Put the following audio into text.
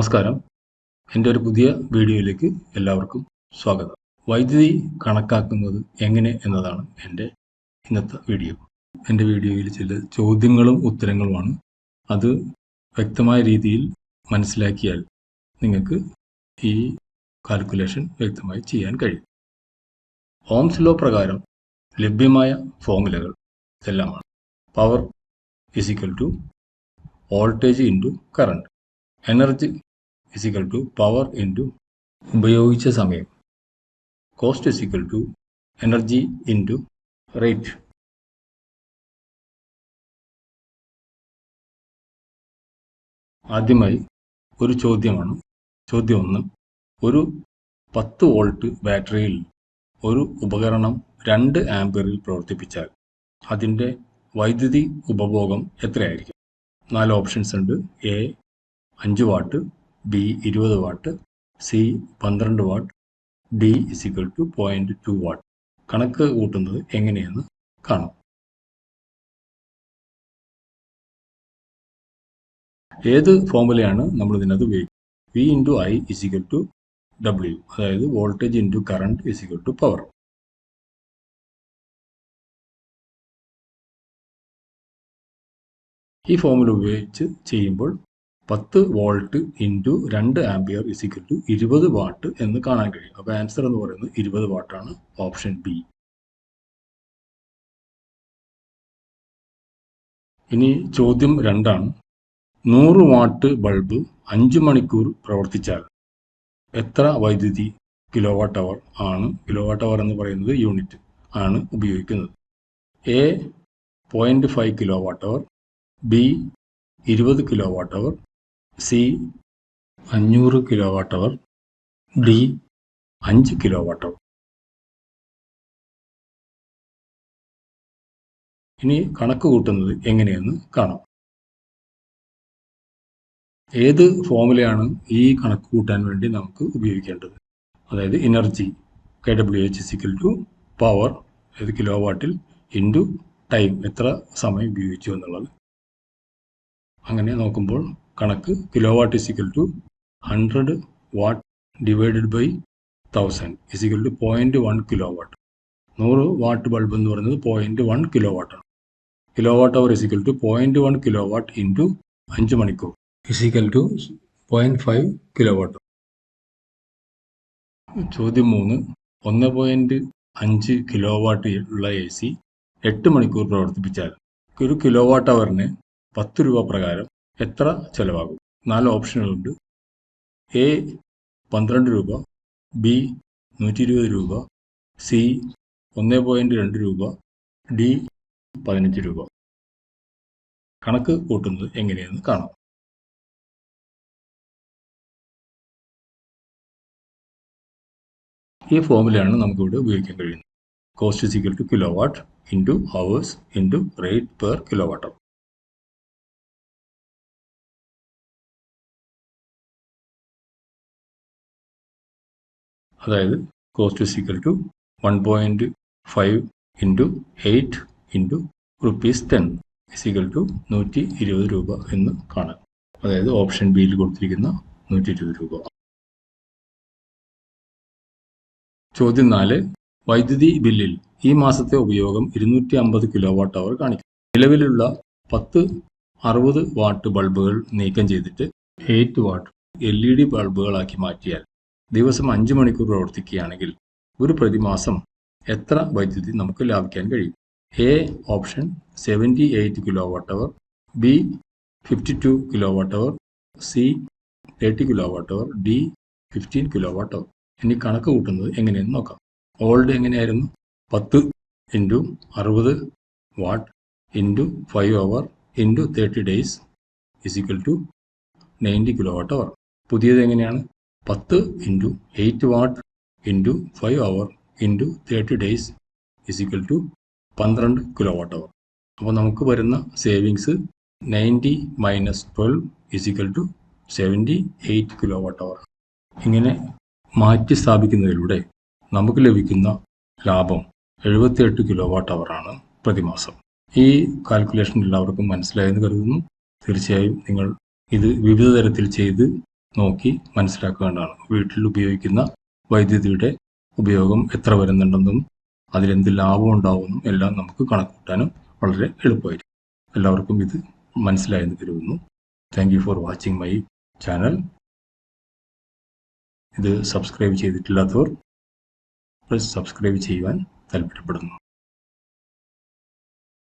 നമസ്കാരം. എന്റെ ഒരു പുതിയ വീഡിയോയിലേക്ക് എല്ലാവർക്കും സ്വാഗതം. വൈദ്യുതി കണക്കാക്കുന്നത് എങ്ങനെ എന്നതാണ് എന്റെ ഇന്നത്തെ വീഡിയോ. എന്റെ വീഡിയോയിൽ ചില ചോദ്യങ്ങളും ഉത്തരങ്ങളുമാണ്. അത് വ്യക്തമായ രീതിയിൽ മനസ്സിലാക്കിയാൽ നിങ്ങൾക്ക് ഈ കാൽക്കുലേഷൻ വ്യക്തമായി ചെയ്യാൻ കഴിയും. ഓംസ് ലോ പ്രകാരം ലഭ്യമായ ഫോമുലകൾ ഇതെല്ലാമാണ്. Power is equal to voltage into current. Energy is equal to power into ഉപയോഗിച്ച സമയം. Cost is equal to energy into rate ആദ്യമായി ഒരു ചോദ്യമാണ്. ചോദ്യം ഒന്ന് ഒരു പത്ത് വോൾട്ട് ബാറ്ററിയിൽ ഒരു ഉപകരണം രണ്ട് ആംപിയറിൽ പ്രവർത്തിപ്പിച്ചാൽ അതിന്റെ വൈദ്യുതി ഉപഭോഗം എത്രയായിരിക്കും? നാല് ഓപ്ഷൻസ് ഉണ്ട്. എ അഞ്ച് വാട്ട് ബി ഇരുപത് വാട്ട് സി പന്ത്രണ്ട് watt D is equal to point two watt കണക്ക് കൂട്ടുന്നത് എങ്ങനെയെന്ന് കാണാം. ഏത് ഫോമുലയാണ് നമ്മൾ ഇതിനകത്ത് ഉപയോഗിക്കുന്നത്? V into I is equal to W അതായത് voltage into current is equal to power ഈ ഫോമുല ഉപയോഗിച്ച് ചെയ്യുമ്പോൾ പത്ത് വോൾട്ട് ഇന്റു രണ്ട് ആംപിയർ ഇസിക്കൽ ടു ഇരുപത് വാട്ട് എന്ന് കാണാൻ കഴിയും. അപ്പോൾ ആൻസർ എന്ന് പറയുന്നത് ഇരുപത് വാട്ടാണ് ഓപ്ഷൻ ബി ഇനി ചോദ്യം രണ്ടാണ്. നൂറ് വാട്ട് ബൾബ് അഞ്ച് മണിക്കൂർ പ്രവർത്തിച്ചാൽ എത്ര വൈദ്യുതി കിലോ വാട്ട് അവർ ആണ്? കിലോ വാട്ട് അവർ എന്ന് പറയുന്നത് യൂണിറ്റ് ആണ് ഉപയോഗിക്കുന്നത്. A point five kilowatt hour B ഇരുപത് കിലോ വാട്ട് അവർ സി അഞ്ഞൂറ് കിലോ വാട്ട് അവർ ഡി അഞ്ച് കിലോ വാട്ട് അവർ ഇനി കണക്ക് കൂട്ടുന്നത് എങ്ങനെയെന്ന് കാണാം. ഏത് ഫോമുലയാണ് ഈ കണക്ക് കൂട്ടാൻ വേണ്ടി നമുക്ക് ഉപയോഗിക്കേണ്ടത്? അതായത് energy K W H is equal to power അതായത് കിലോ വാട്ടിൽ ഇന്റു ടൈം എത്ര സമയം ഉപയോഗിച്ചു എന്നുള്ളത്. അങ്ങനെ നോക്കുമ്പോൾ കണക്ക് kilowatt is equal to hundred watt divided by thousand is equal to point one kilowatt നൂറ് വാട്ട് ബൾബ് എന്ന് പറയുന്നത് point one kilo വാട്ടാണ് kilowatt hour is equal to point one kilowatt into അഞ്ച് മണിക്കൂർ is equal to point five kilowatt ചോദ്യം മൂന്ന്. ഒന്ന് point അഞ്ച് kilo watt ഉള്ള എ സി എട്ട് മണിക്കൂർ പ്രവർത്തിപ്പിച്ചാൽ ഒരു കിലോ വാട്ട് അവറിന് പത്ത് രൂപ പ്രകാരം എത്ര ചെലവാകും? നാല് ഓപ്ഷനുകളുണ്ട്. എ പന്ത്രണ്ട് രൂപ ബി നൂറ്റി ഇരുപത് രൂപ സി ഒന്ന് പോയിന്റ് രണ്ട് രൂപ ഡി പതിനഞ്ച് രൂപ. കണക്ക് കൂട്ടുന്നത് എങ്ങനെയെന്ന് കാണാം. ഈ ഫോമുലയാണ് നമുക്കിവിടെ ഉപയോഗിക്കാൻ കഴിയുന്നത്. Cost is equal to kilowatt into hours into rate per kilowatt അതായത് cost is equal to one point five into eight into rupees ten is equal to നൂറ്റി ഇരുപത് രൂപ എന്ന് കാണാം. അതായത് ഓപ്ഷൻ ബിയിൽ കൊടുത്തിരിക്കുന്ന നൂറ്റി ഇരുപത് രൂപ. ചോദ്യം നാല് വൈദ്യുതി ബില്ലിൽ ഈ മാസത്തെ ഉപയോഗം ഇരുന്നൂറ്റി അമ്പത് കിലോ വാട്ട് അവർ കാണിക്കും നിലവിലുള്ള പത്ത് അറുപത് വാട്ട് ബൾബുകൾ നീക്കം ചെയ്തിട്ട് eight watt L E D ബൾബുകളാക്കി മാറ്റിയാൽ ദിവസം അഞ്ച് മണിക്കൂർ പ്രവർത്തിക്കുകയാണെങ്കിൽ ഒരു പ്രതിമാസം എത്ര വൈദ്യുതി നമുക്ക് ലാഭിക്കാൻ കഴിയും? A option seventy eight kilowatt hour B fifty two kilowatt hour C thirty kilowatt hour D fifteen kilowatt hour ഇനി കണക്ക് കൂട്ടുന്നത് എങ്ങനെയെന്ന് നോക്കാം. ഓൾഡ് എങ്ങനെയായിരുന്നു? പത്ത് ഇന്റു അറുപത് watt into five hour into thirty days is equal to ninety kilowatt hour പുതിയത് എങ്ങനെയാണ്? പത്ത് into eight watt into five hour into thirty days is equal to പന്ത്രണ്ട് കിലോ വാട്ട് അവർ അപ്പോൾ നമുക്ക് വരുന്ന savings ninety minus twelve is equal to seventy eight kilowatt hour ഇങ്ങനെ മാറ്റി സ്ഥാപിക്കുന്നതിലൂടെ നമുക്ക് ലഭിക്കുന്ന ലാഭം എഴുപത്തിയെട്ട് കിലോ വാട്ട് അവറാണ് പ്രതിമാസം. ഈ കാൽക്കുലേഷൻ എല്ലാവർക്കും മനസ്സിലായെന്ന് കരുതുന്നു. തീർച്ചയായും നിങ്ങൾ ഇത് വിവിധ തരത്തിൽ ചെയ്ത് നോക്കി മനസ്സിലാക്കേണ്ടതാണ്. വീട്ടിൽ ഉപയോഗിക്കുന്ന വൈദ്യുതിയുടെ ഉപയോഗം എത്ര വരുന്നുണ്ടെന്നും അതിലെന്ത് ലാഭം ഉണ്ടാവുമെന്നും എല്ലാം നമുക്ക് കണക്കൂട്ടാനും വളരെ എളുപ്പമായിരിക്കും. എല്ലാവർക്കും ഇത് മനസ്സിലായെന്ന് കരുതുന്നു. Thank you for watching my channel ഇത് സബ്സ്ക്രൈബ് ചെയ്തിട്ടില്ലാത്തവർ സബ്സ്ക്രൈബ് ചെയ്യുവാൻ താല്പര്യപ്പെടുന്നു.